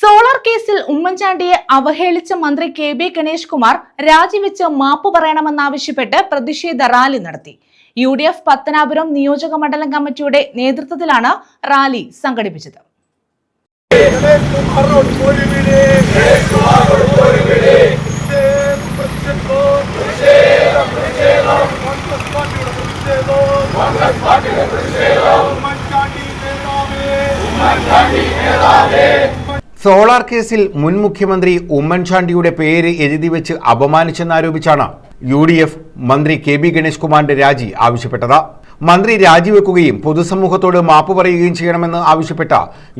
Solar കേസിൽ ഉമ്മൻചാണ്ടിയെ അവഹേളിച്ച മന്ത്രി കെ ബി ഗണേഷ് കുമാർ രാജിവെച്ച് മാപ്പ് പറയണമെന്നാവശ്യപ്പെട്ട് പ്രതിഷേധ റാലി നടത്തി. യു ഡി എഫ് പത്തനാപുരം നിയോജക മണ്ഡലം കമ്മിറ്റിയുടെ നേതൃത്വത്തിലാണ് റാലി സംഘടിപ്പിച്ചത്. സോളാർ കേസിൽ മുൻ മുഖ്യമന്ത്രി ഉമ്മൻചാണ്ടിയുടെ പേര് എഴുതി വെച്ച് അപമാനിച്ചെന്നാരോപിച്ചാണ് യു ഡി എഫ് മന്ത്രി കെ ബി ഗണേഷ് കുമാറിന്റെ രാജി ആവശ്യപ്പെട്ടത്. മന്ത്രി രാജിവെക്കുകയും പൊതുസമൂഹത്തോട് മാപ്പ് പറയുകയും ചെയ്യണമെന്ന് ആവശ്യപ്പെട്ട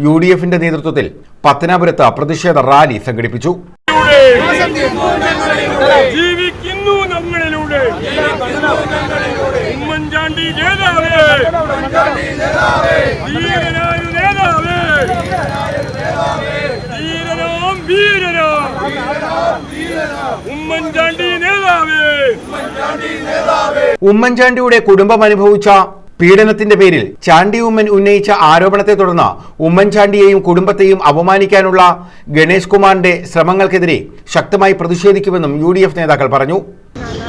യു ഡി എഫിന്റെ നേതൃത്വത്തിൽ പത്തനാപുരത്ത് പ്രതിഷേധ റാലി സംഘടിപ്പിച്ചു. ജീവിക്കുന്നു നമ്മളിലൂടെ. ഉമ്മൻചാണ്ടി നേതാവേ ധീരനായ നേതാവേ ധീരനാം വീരനാം ഉമ്മൻചാണ്ടി നേതാവേ ഉമ്മൻചാണ്ടിയുടെ കുടുംബം അനുഭവിച്ച പീഡനത്തിന്റെ പേരിൽ ചാണ്ടി ഉമ്മൻ ഉന്നയിച്ച ആരോപണത്തെ തുടർന്ന് ഉമ്മൻചാണ്ടിയെയും കുടുംബത്തെയും അപമാനിക്കാനുള്ള ഗണേഷ് കുമാറിന്റെ ശ്രമങ്ങൾക്കെതിരെ ശക്തമായി പ്രതിഷേധിക്കുമെന്നും യു നേതാക്കൾ പറഞ്ഞു.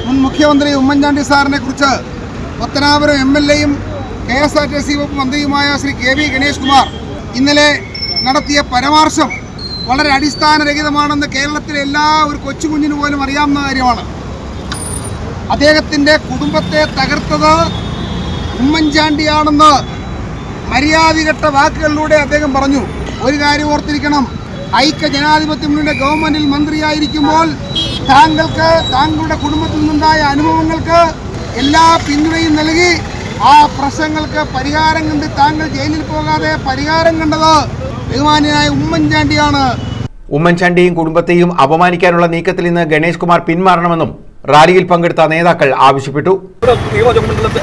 മുൻ മുഖ്യമന്ത്രി ഉമ്മൻചാണ്ടി സാറിനെ കുറിച്ച് പത്തനാപുരം എം എൽ എയും K S R T C വകുപ്പ് മന്ത്രിയുമായ ശ്രീ കെ വി ഗണേഷ് കുമാർ ഇന്നലെ നടത്തിയ പരാമർശം വളരെ അടിസ്ഥാനരഹിതമാണെന്ന് കേരളത്തിലെ എല്ലാ ഒരു കൊച്ചുകുഞ്ഞിന് പോലും അറിയാവുന്ന കാര്യമാണ്. അദ്ദേഹത്തിന്റെ കുടുംബത്തെ തകർത്തത് ഉമ്മൻചാണ്ടിയാണെന്ന് മര്യാദകെട്ട വാക്കുകളിലൂടെ അദ്ദേഹം പറഞ്ഞു. ഒരു കാര്യം ഓർത്തിരിക്കണം. ഐക്യ ജനാധിപത്യ മുന്നണിയുടെ ഗവൺമെന്റിൽ മന്ത്രിയായിരിക്കുമ്പോൾ താങ്കൾക്ക് താങ്കളുടെ കുടുംബത്തിൽ നിന്നുണ്ടായ അനുഭവങ്ങൾക്ക് എല്ലാ പിന്തുണയും നൽകി ആ പ്രശ്നങ്ങൾക്ക് പരിഹാരം കണ്ട് താങ്കൾ ജയിലിൽ പോകാതെ പരിഹാരം കണ്ടത് ബഹുമാന്യനായ ഉമ്മൻചാണ്ടിയാണ്. ഉമ്മൻചാണ്ടിയും കുടുംബത്തെയും അപമാനിക്കാനുള്ള നീക്കത്തിൽ നിന്ന് ഗണേഷ് കുമാർ പിന്മാറണമെന്നും റാലിയിൽ പങ്കെടുത്ത നേതാക്കൾ ആവശ്യപ്പെട്ടു. നിയോജകമണ്ഡലത്തെ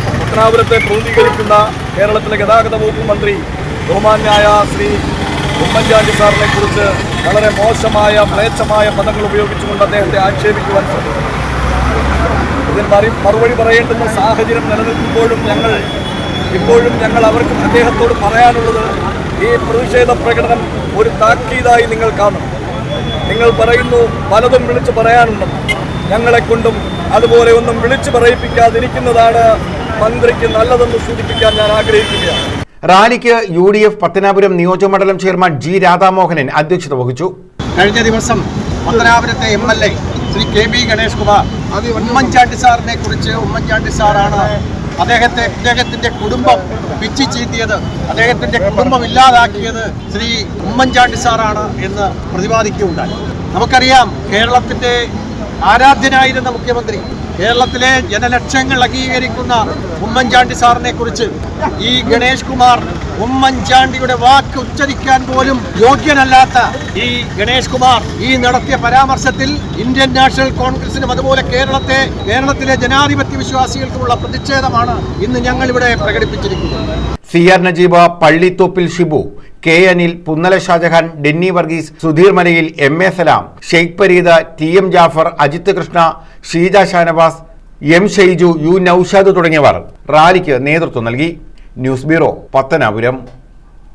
കേരളത്തിലെ ഗതാഗത വകുപ്പ് മന്ത്രി ബഹുമാന്യായ ശ്രീ ഉമ്മൻചാണ്ടി സാറിനെ കുറിച്ച് വളരെ മോശമായ മ്ലേച്ഛമായ പദങ്ങൾ ഉപയോഗിച്ചുകൊണ്ട് അദ്ദേഹത്തെ ആക്ഷേപിക്കുവാൻ ശ്രമിച്ചു ഇതിന് മറി മറുപടി പറയേണ്ടുന്ന സാഹചര്യം നിലനിൽക്കുമ്പോഴും ഞങ്ങൾ ഇപ്പോഴും ഞങ്ങൾ അവർക്ക് അദ്ദേഹത്തോട് പറയാനുള്ളത് ഈ പ്രതിഷേധ പ്രകടനം ഒരു താക്കീതായി നിങ്ങൾ കാണും. നിങ്ങൾ പറയുന്നു പലതും വിളിച്ച് പറയാനുണ്ടെന്ന്. ഞങ്ങളെ കൊണ്ടും അതുപോലെ ഒന്നും വിളിച്ചു പറയിപ്പിക്കാതിരിക്കുന്നതാണ് മന്ത്രിക്ക് നല്ലതെന്ന് സൂചിപ്പിക്കാൻ ഞാൻ ആഗ്രഹിക്കുകയാണ്. റാലിക്ക് യു ഡി എഫ് പത്തനാപുരം നിയോജകമണ്ഡലം ചെയർമാൻ ജി രാധാമോഹനൻ അധ്യക്ഷത വഹിച്ചു. കഴിഞ്ഞ ദിവസം പത്തനാപുരത്തെ M L A Shri K B Ganesh Kumar Oommen Chandy സാറിനെ കുറിച്ച് ഉമ്മൻചാണ്ടി സാറാണ് അദ്ദേഹത്തെ അദ്ദേഹത്തിന്റെ കുടുംബം പിച്ചി ചീത്തിയത് അദ്ദേഹത്തിന്റെ കുടുംബം ഇല്ലാതാക്കിയത് ശ്രീ ഉമ്മൻചാണ്ടി സാറാണ് എന്ന് പ്രതിപാദിക്കുകയുണ്ടായി. നമുക്കറിയാം കേരളത്തിന്റെ ആരാധ്യനായിരുന്ന മുഖ്യമന്ത്രി കേരളത്തിലെ ജനലക്ഷങ്ങൾ അംഗീകരിക്കുന്ന ഉമ്മൻചാണ്ടി സാറിനെ കുറിച്ച് ഈ ഗണേഷ് കുമാർ ഉമ്മൻചാണ്ടിയുടെ വാക്ക് ഉച്ചരിക്കാൻ പോലും യോഗ്യനല്ലാത്ത ഈ ഗണേഷ് കുമാർ ഈ നടത്തിയ പരാമർശത്തിൽ ഇന്ത്യൻ നാഷണൽ കോൺഗ്രസിനും അതുപോലെ കേരളത്തെ കേരളത്തിലെ ജനാധിപത്യ വിശ്വാസികൾക്കുള്ള പ്രതിഷേധമാണ് ഇന്ന് ഞങ്ങൾ ഇവിടെ പ്രകടിപ്പിച്ചിരിക്കുന്നത്. C R Najeeba Pallithoppil Shibu K Anil Punnala Shajahan Denny Varghese Sudheer Malayil M A Salam Sheikh Pareeda T M Jafar Ajith Krishna Sheeja Shanavas M Sheiju U Noushad തുടങ്ങിയവർ. റാലിക്ക് നേതൃത്വം നൽകി. News bureau Pathanapuram.